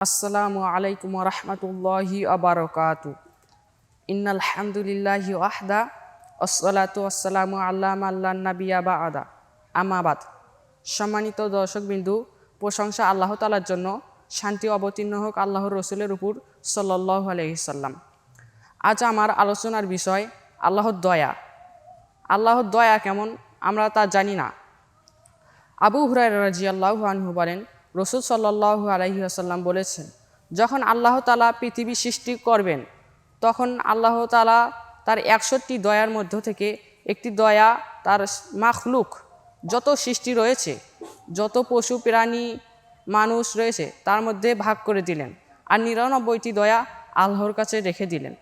আসসালামু আলাইকুম রহমতুল্লাহি আবরকাতু ইন্নাল হামদুলিল্লাহি আহদা আসসালাতু আসসালামু আল্লাহ আল্লাহ নাবিয়া বা আদা আমাবাদ সম্মানিত দর্শকবিন্দু, প্রশংসা আল্লাহ তালার জন্য, শান্তি অবতীর্ণ হোক আল্লাহর রসুলের উপর সাল্লাহ আলহিসাল্লাম আজ আমার আলোচনার বিষয় আল্লাহর দয়া। আল্লাহর দয়া কেমন আমরা তা জানি না। আবু হুরাই রাজি আল্লাহ আনহু বলেন রসুল সাল্লাহ আলহি আসাল্লাম বলেছেন, যখন আল্লাহ তালা পৃথিবী সৃষ্টি করবেন, তখন আল্লাহ তালা তার একষট্টি দয়ার মধ্য থেকে একটি দয়া তার মাখলুক, যত সৃষ্টি রয়েছে, যত পশু, প্রাণী, মানুষ রয়েছে, তার মধ্যে ভাগ করে দিলেন আর নিরানব্বইটি দয়া আল্লাহর কাছে রেখে দিলেন।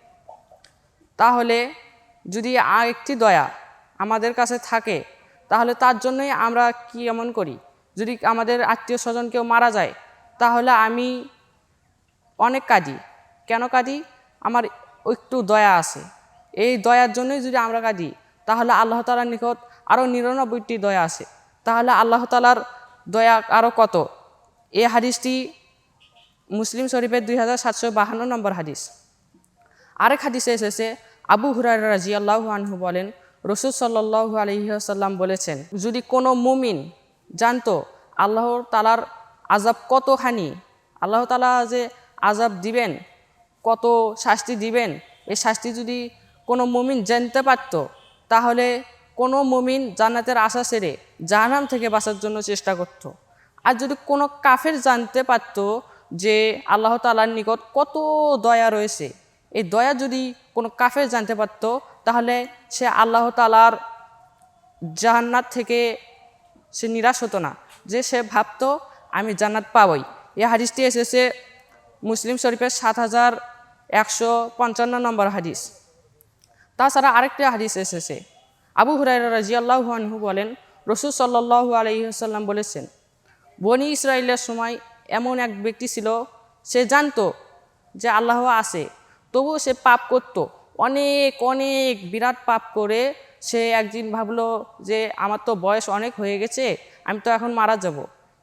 তাহলে যদি আর একটি দয়া আমাদের কাছে থাকে, তাহলে তার জন্যই আমরা কি এমন করি? যদি আমাদের আত্মীয় স্বজন কেউ মারা যায়, তাহলে আমি অনেক কাঁদি। কেন কাঁদি? আমার একটু দয়া আছে। এই দয়ার জন্যই যদি আমরা কাঁদি, তাহলে আল্লাহ তালার নিকট আরও নিরানব্বইটি দয়া আছে। তাহলে আল্লাহ তালার দয়া আরও কত? এই হাদিসটি মুসলিম শরীফের দুই হাজার সাতশো বাহান্ন নম্বর হাদিস। আরেক হাদিসে এসেছে, আবু হুরাই রাজি আল্লাহ আনহু বলেন, রসুল সাল্লাহ আলহিহাসাল্লাম বলেছেন, যদি কোনো মুমিন জানতো আল্লাহর তালার আজাব কতখানি আল্লাহ তালা যে আজাব দিবেন, কত শাস্তি দিবেন এই শাস্তি যদি কোনো মুমিন জানতে পারত, তাহলে কোনো মুমিন জান্নাতের আশা সেরে জাহানাম থেকে বাঁচার জন্য চেষ্টা করত। আর যদি কোনো কাফের জানতে পারত যে আল্লাহ তালার নিকট কত দয়া রয়েছে এই দয়া যদি কোনো কাফের জানতে পারত, তাহলে সে আল্লাহ তালার জাহান্নাত থেকে সে নিরাশ হতো না যে সে ভাবতো, আমি জান্নাত পাবই। এই হাদিসটি এসেছে মুসলিম শরীফের সাত হাজার একশো পঞ্চান্ন নম্বর হাদিস। তাছাড়া আরেকটি হাদিস এসেছে। আবু হুরাই রাজিয়াল্লাহু আনহু বলেন, রসুল সাল্লাহু আলহিহাল্লাম বলেছেন, বনি ইসরায়েলের সময় এমন এক ব্যক্তি ছিল, সে জানতো যে আল্লাহ আছে, তবুও সে পাপ করত। অনেক অনেক বিরাট পাপ করে সে একদিন ভাবলো যে আমার তো বয়স অনেক হয়ে গেছে, আমি তো এখন মারা যাব।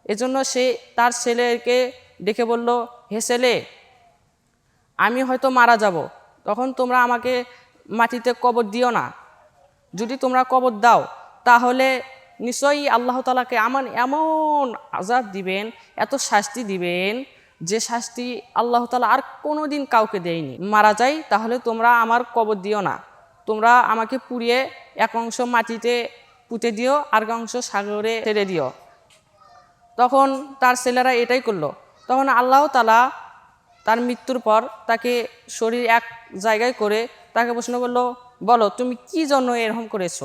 এজন্য সে তার ছেলেকে ডেকে বলল, হে ছেলে, আমি হয়তো মারা যাব, তখন তোমরা আমাকে মাটিতে কবর দিও না। যদি তোমরা কবর দাও, তাহলে নিশ্চয়ই আল্লাহ তালাকে আমার এমন আজাব দিবেন, এত শাস্তি দিবেন, যে শাস্তি আল্লাহ তালা আর কোনো দিন কাউকে দেয়নি। মারা যাই, তাহলে তোমরা আমার কবর দিও না। তোমরা আমাকে পুড়িয়ে এক অংশ মাটিতে পুঁতে দিও, আর অংশ সাগরে ছেড়ে দিও। তখন তার ছেলেরা এটাই করল। তখন আল্লাহ তালা তার মৃত্যুর পর তাকে শরীর এক জায়গায় করে তাকে প্রশ্ন করল, বলো, তুমি কি জন্য এরকম করেছ?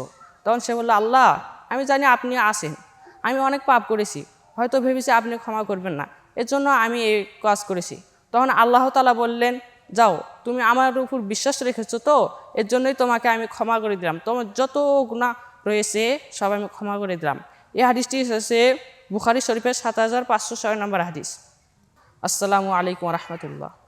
তখন সে বলল, আল্লাহ, আমি জানি আপনি আসেন আমি অনেক পাপ করেছি। হয়তো ভেবেছি আপনি ক্ষমা করবেন না। এর জন্য আমি এই কাজ করেছি। তখন আল্লাহ তালা বললেন, যাও তুমি আমার উপর বিশ্বাস রেখেছো তো, এর জন্যই তোমাকে আমি ক্ষমা করে দিলাম। তোমার যত গুণা রয়েছে, সব আমি ক্ষমা করে দিলাম। এই হাদিসটি হচ্ছে বুখারি শরীফের সাত হাজার পাঁচশো ছয় নম্বর হাদিস। আসসালামু আলাইকুম রহমতুল্লাহ।